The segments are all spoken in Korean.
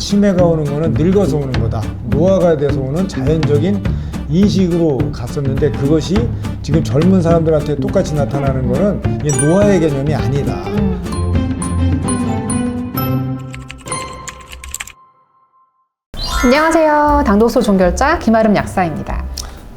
치매가 오는 거는 늙어서 오는 거다. 노화가 돼서 오는 자연적인 인식으로 갔었는데 그것이 지금 젊은 사람들한테 똑같이 나타나는 거는 이게 노화의 개념이 아니다. 안녕하세요. 당독소 종결자 김아름 약사입니다.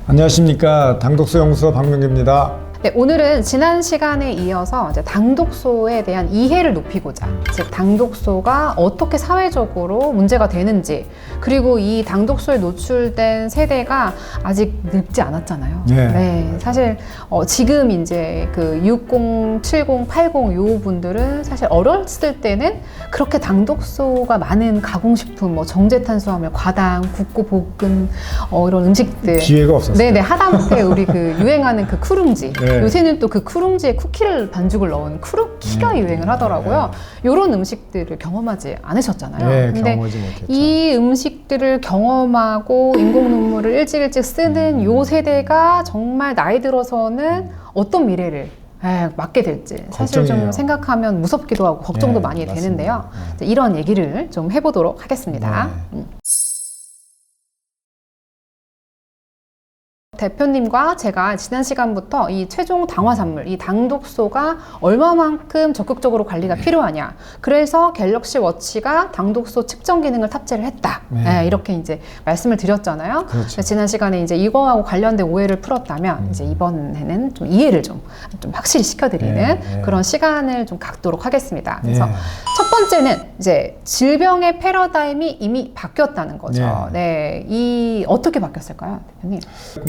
안녕하십니까. 당독소 연구소 박명규입니다. 네, 오늘은 지난 시간에 이어서 이제 당독소에 대한 이해를 높이고자, 즉 당독소가 어떻게 사회적으로 문제가 되는지, 그리고 이 당독소에 노출된 세대가 아직 늙지 않았잖아요. 네. 사실 어, 지금 이제 그 60, 70, 80 요 분들은 사실 어렸을 때는 그렇게 당독소가 많은 가공식품, 뭐 정제탄수화물, 과당, 국고 볶은 어, 이런 음식들 기회가 없었어요. 네네 하다못해 우리 그 유행하는 그 쿠룽지 네. 요새는 또그 쿠룽지에 쿠키를 반죽을 넣은 쿠루키가 음. 유행을 하더라고요. 요런 음식들을 경험하지 않으셨잖아요. 네, 근데 경험하지 못했죠. 이 음식들을 경험하고 인공 눈물을 일찍 일찍 쓰는 음. 요 세대가 정말 나이 들어서는 어떤 미래를 에, 맞게 될지 사실 좀 걱정이에요. 생각하면 무섭기도 하고 걱정도 네, 많이 맞습니다. 되는데요. 네. 이런 얘기를 좀 해보도록 하겠습니다. 네. 음. 대표님과 제가 지난 시간부터 이 최종 당화산물, 이 당독소가 얼마만큼 적극적으로 관리가 필요하냐. 그래서 갤럭시 워치가 당독소 측정 기능을 탑재를 했다. 네. 예, 이렇게 이제 말씀을 드렸잖아요. 그렇죠. 지난 시간에 이제 이거하고 관련된 오해를 풀었다면 음. 이제 이번에는 좀 이해를 좀, 좀 확실히 시켜드리는 네, 네. 그런 시간을 좀 갖도록 하겠습니다. 그래서 네. 첫 번째는 이제 질병의 패러다임이 이미 바뀌었다는 거죠. 네. 이 어떻게 바뀌었을까요, 대표님?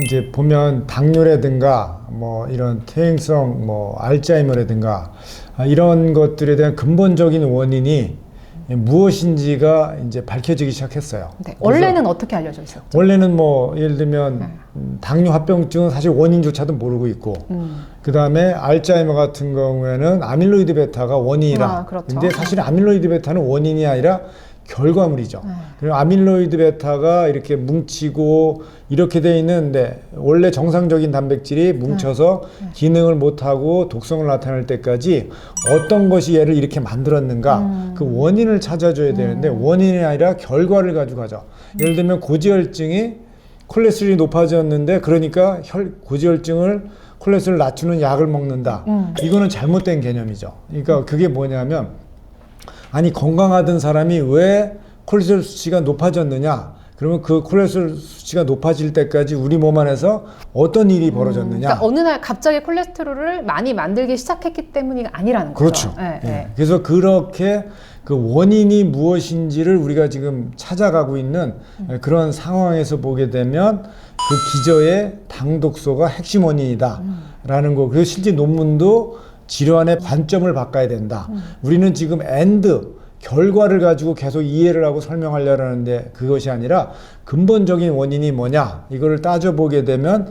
이제 보면 당뇨라든가 뭐 이런 퇴행성 뭐 알츠하이머라든가 아, 이런 것들에 대한 근본적인 원인이 무엇인지가 이제 밝혀지기 시작했어요. 네. 원래는 어떻게 알려져 있었죠? 원래는 뭐 예를 들면 네. 음, 당뇨 합병증은 사실 원인조차도 모르고 있고 음. 그 다음에 알츠하이머 같은 경우에는 아밀로이드 베타가 원인이라. 아, 그렇죠. 근데 사실 아밀로이드 베타는 원인이 아니라 결과물이죠. 네. 그리고 아밀로이드 베타가 이렇게 뭉치고 이렇게 돼 있는데 원래 정상적인 단백질이 뭉쳐서 네. 기능을 못하고 독성을 나타낼 때까지 어떤 것이 얘를 이렇게 만들었는가 음. 그 원인을 찾아줘야 되는데 원인이 아니라 결과를 가지고 가죠. 예를 들면 고지혈증이 콜레스테롤이 높아졌는데 그러니까 혈, 고지혈증을 콜레스테롤 낮추는 약을 먹는다. 음. 이거는 잘못된 개념이죠. 그러니까 그게 뭐냐면 아니 건강하던 사람이 왜 콜레스테롤 수치가 높아졌느냐? 그러면 그 콜레스테롤 수치가 높아질 때까지 우리 몸 안에서 어떤 일이 벌어졌느냐? 그러니까 어느 날 갑자기 콜레스테롤을 많이 만들기 시작했기 때문이 아니라는 거죠. 그렇죠. 네, 예. 네. 그래서 그렇게 그 원인이 무엇인지를 우리가 지금 찾아가고 있는 음. 그런 상황에서 보게 되면 그 기저의 당독소가 핵심 원인이다라는 음. 거. 그리고 실제 논문도 질환의 관점을 바꿔야 된다. 음. 우리는 지금 엔드 결과를 가지고 계속 이해를 하고 설명하려고 하는데 그것이 아니라 근본적인 원인이 뭐냐 이거를 따져보게 되면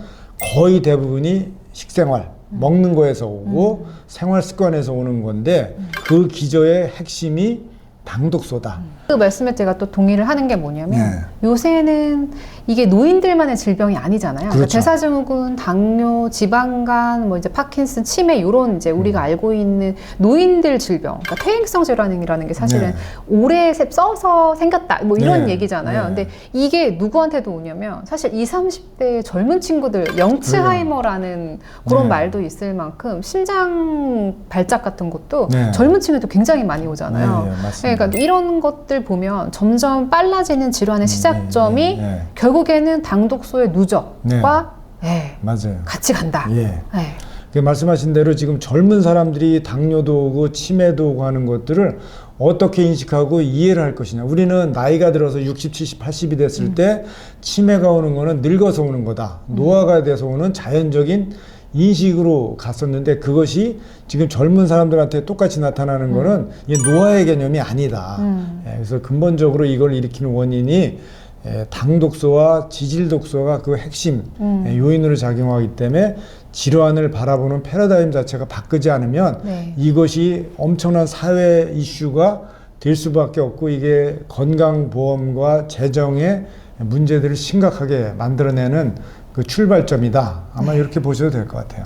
거의 대부분이 식생활 먹는 거에서 오고 생활 습관에서 오는 건데 그 기저의 핵심이 당독소다. 그 말씀에 제가 또 동의를 하는 게 뭐냐면 네. 요새는 이게 노인들만의 질병이 아니잖아요. 그러니까 그렇죠. 대사증후군, 당뇨, 지방간, 뭐 이제 파킨슨, 치매 이런 이제 우리가 음. 알고 있는 노인들 질병, 그러니까 퇴행성 질환이라는 게 사실은 네. 오래 세- 써서 생겼다 뭐 이런 네. 얘기잖아요. 네. 근데 이게 누구한테도 오냐면 사실 20, 30대 젊은 친구들 영츠하이머라는 그런 네. 말도 있을 만큼 심장 발작 같은 것도 네. 젊은 층에도 굉장히 많이 오잖아요. 네, 네, 맞습니다. 그러니까 이런 것들 보면 점점 빨라지는 질환의 시작점이 네, 네, 네. 결국에는 당독소의 누적과 예, 맞아요. 같이 간다. 예. 예. 그 말씀하신 대로 지금 젊은 사람들이 당뇨도 오고 치매도 오고 하는 것들을 어떻게 인식하고 이해를 할 것이냐. 우리는 나이가 들어서 60, 70, 80이 됐을 때 치매가 오는 거는 늙어서 오는 거다. 노화가 돼서 오는 자연적인 인식으로 갔었는데 그것이 지금 젊은 사람들한테 똑같이 나타나는 거는 이게 노화의 개념이 아니다. 음. 예, 그래서 근본적으로 이걸 일으키는 원인이 예, 당 독소와 지질 독소가 그 핵심 음. 예, 요인으로 작용하기 때문에 질환을 바라보는 패러다임 자체가 바뀌지 않으면 네. 이것이 엄청난 사회 이슈가 될 수밖에 없고 이게 건강보험과 재정의 문제들을 심각하게 만들어내는 그 출발점이다. 아마 이렇게 보셔도 될 것 같아요.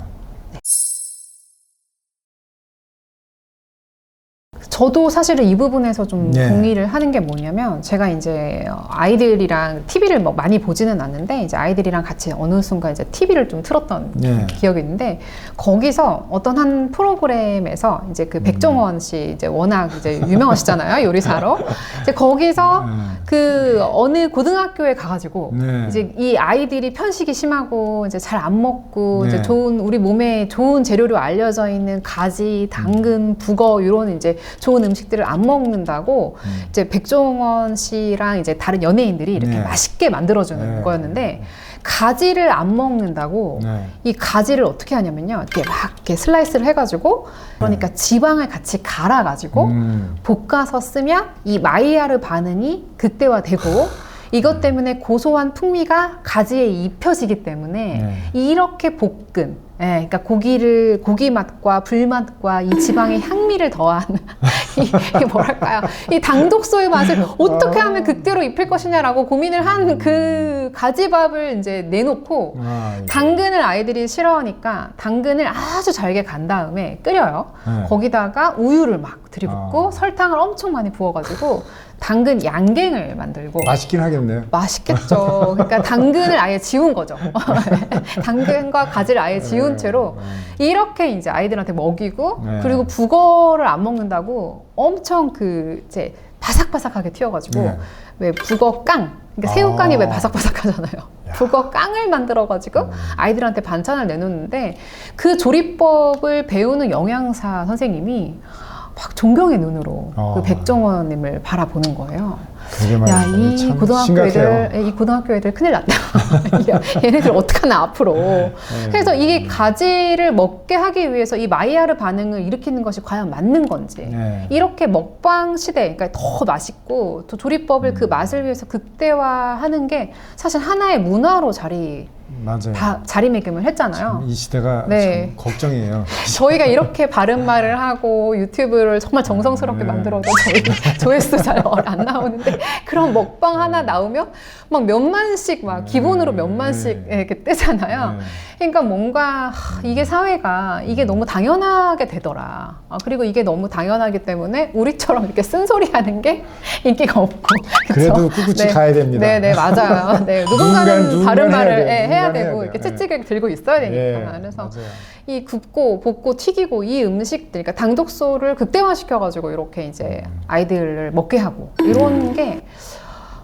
저도 사실은 이 부분에서 좀 네. 동의를 하는 게 뭐냐면 제가 이제 아이들이랑 TV를 뭐 많이 보지는 않는데 이제 아이들이랑 같이 어느 순간 이제 TV를 좀 틀었던 네. 기억이 있는데 거기서 어떤 한 프로그램에서 이제 그 백종원 씨 이제 워낙 이제 유명하시잖아요 요리사로 이제 거기서 그 어느 고등학교에 가가지고 네. 이제 이 아이들이 편식이 심하고 이제 잘 안 먹고 네. 이제 좋은 우리 몸에 좋은 재료로 알려져 있는 가지, 당근, 북어 이런 이제 좋은 음식들을 안 먹는다고 음. 이제 백종원 씨랑 이제 다른 연예인들이 이렇게 네. 맛있게 만들어주는 네. 거였는데 가지를 안 먹는다고 네. 이 가지를 어떻게 하냐면요 이렇게 막 이렇게 슬라이스를 해가지고 그러니까 지방을 같이 갈아가지고 음. 볶아서 쓰면 이 마이야르 반응이 극대화되고 이것 때문에 고소한 풍미가 가지에 입혀지기 때문에 네. 이렇게 볶은 예, 그러니까 고기를 고기 맛과 불맛과 이 지방의 향미를 더한 이, 이 뭐랄까요 이 당독소의 맛을 어떻게 하면 극대로 입힐 것이냐라고 고민을 한 그 가지밥을 이제 내놓고 아, 이거. 당근을 아이들이 싫어하니까 당근을 아주 잘게 간 다음에 끓여요. 네. 거기다가 우유를 막 들이붓고 아. 설탕을 엄청 많이 부어가지고 당근 양갱을 만들고 맛있긴 하겠네요. 맛있겠죠. 그러니까 당근을 아예 지운 거죠. 당근과 가지를 아예 지운 채로 이렇게 이제 아이들한테 먹이고 네. 그리고 북어를 안 먹는다고 엄청 그 이제 바삭바삭하게 튀어가지고 네. 왜 북어 깡 그러니까 새우 깡이 아. 왜 바삭바삭하잖아요. 야. 북어 깡을 만들어가지고 음. 아이들한테 반찬을 내놓는데 그 조리법을 배우는 영양사 선생님이 막 존경의 눈으로 어. 그 백종원님을 바라보는 거예요. 야, 이참 고등학교 심각해요. 애들, 이 고등학교 애들 큰일 났다. 야, 얘네들 어떡하나, 앞으로. 네. 그래서 이게 가지를 먹게 하기 위해서 이 마이야르 반응을 일으키는 것이 과연 맞는 건지. 네. 이렇게 먹방 시대, 그러니까 더 맛있고 또 조리법을 그 음. 맛을 위해서 극대화하는 게 사실 하나의 문화로 자리, 맞아요. 다, 자리매김을 했잖아요. 이 시대가 네. 참 걱정이에요. 저희가 이렇게 바른 말을 하고 유튜브를 정말 정성스럽게 네. 만들어도 저희 조회수 잘 안 나오는데 그런 먹방 하나 나오면 막 몇만씩 막 기본으로 몇만씩 네. 이렇게 뜨잖아요. 네. 그러니까 뭔가 하, 이게 사회가 이게 너무 당연하게 되더라. 아, 그리고 이게 너무 당연하기 때문에 우리처럼 이렇게 쓴소리하는 게 인기가 없고. 그래도 꿋꿋이 네. 가야 됩니다. 네, 네, 맞아요. 네, 누군가는 누군가는 바른 말을 해야. 예, 해야 누군가는 되고 해야 이렇게 돼요. 채찍을 들고 있어야 되니까. 예, 그래서 맞아요. 이 굽고 볶고 튀기고 이 음식들, 그러니까 당독소를 극대화시켜가지고 이렇게 이제 음. 아이들을 먹게 하고 이런 게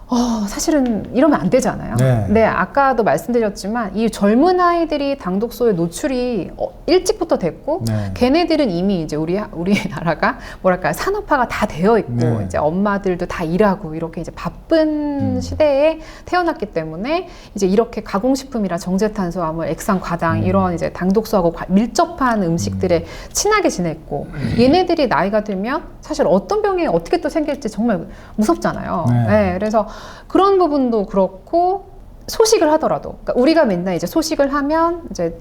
어, 사실은 이러면 안 되잖아요. 네. 아까도 말씀드렸지만 이 젊은 아이들이 당독소에 노출이 어, 일찍부터 됐고 네. 걔네들은 이미 이제 우리 우리나라가 뭐랄까 산업화가 다 되어 있고 네. 이제 엄마들도 다 일하고 이렇게 이제 바쁜 음. 시대에 태어났기 때문에 이제 이렇게 가공식품이라 정제탄수화물, 액상 과당 음. 이런 이제 당독소하고 과- 밀접한 음식들에 친하게 지냈고 얘네들이 나이가 들면 사실 어떤 병이 어떻게 또 생길지 정말 무섭잖아요. 네. 네, 그래서 그런 부분도 그렇고 소식을 하더라도 그러니까 우리가 맨날 이제 소식을 하면 이제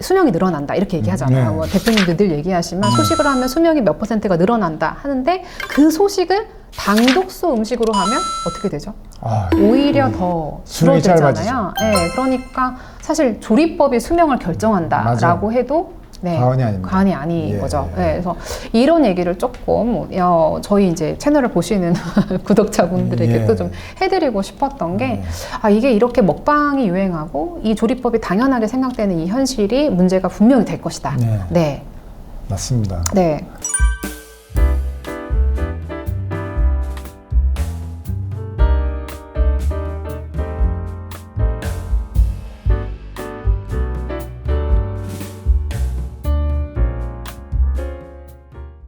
수명이 늘어난다 이렇게 얘기하잖아요. 네. 뭐 대표님도 늘 얘기하지만 소식을 하면 수명이 몇 퍼센트가 늘어난다 하는데 그 소식을 당독소 음식으로 하면 어떻게 되죠? 아, 오히려 더 수명이 줄어들잖아요. 네, 그러니까 사실 조리법이 수명을 결정한다라고 해도 네, 과언이 아닙니다. 과언이 아닌 예. 거죠. 네, 그래서 이런 얘기를 조금 어, 저희 이제 채널을 보시는 구독자분들에게도 예. 좀 해드리고 싶었던 게 네. 아, 이게 이렇게 먹방이 유행하고 이 조리법이 당연하게 생각되는 이 현실이 문제가 분명히 될 것이다. 네. 네, 맞습니다. 네.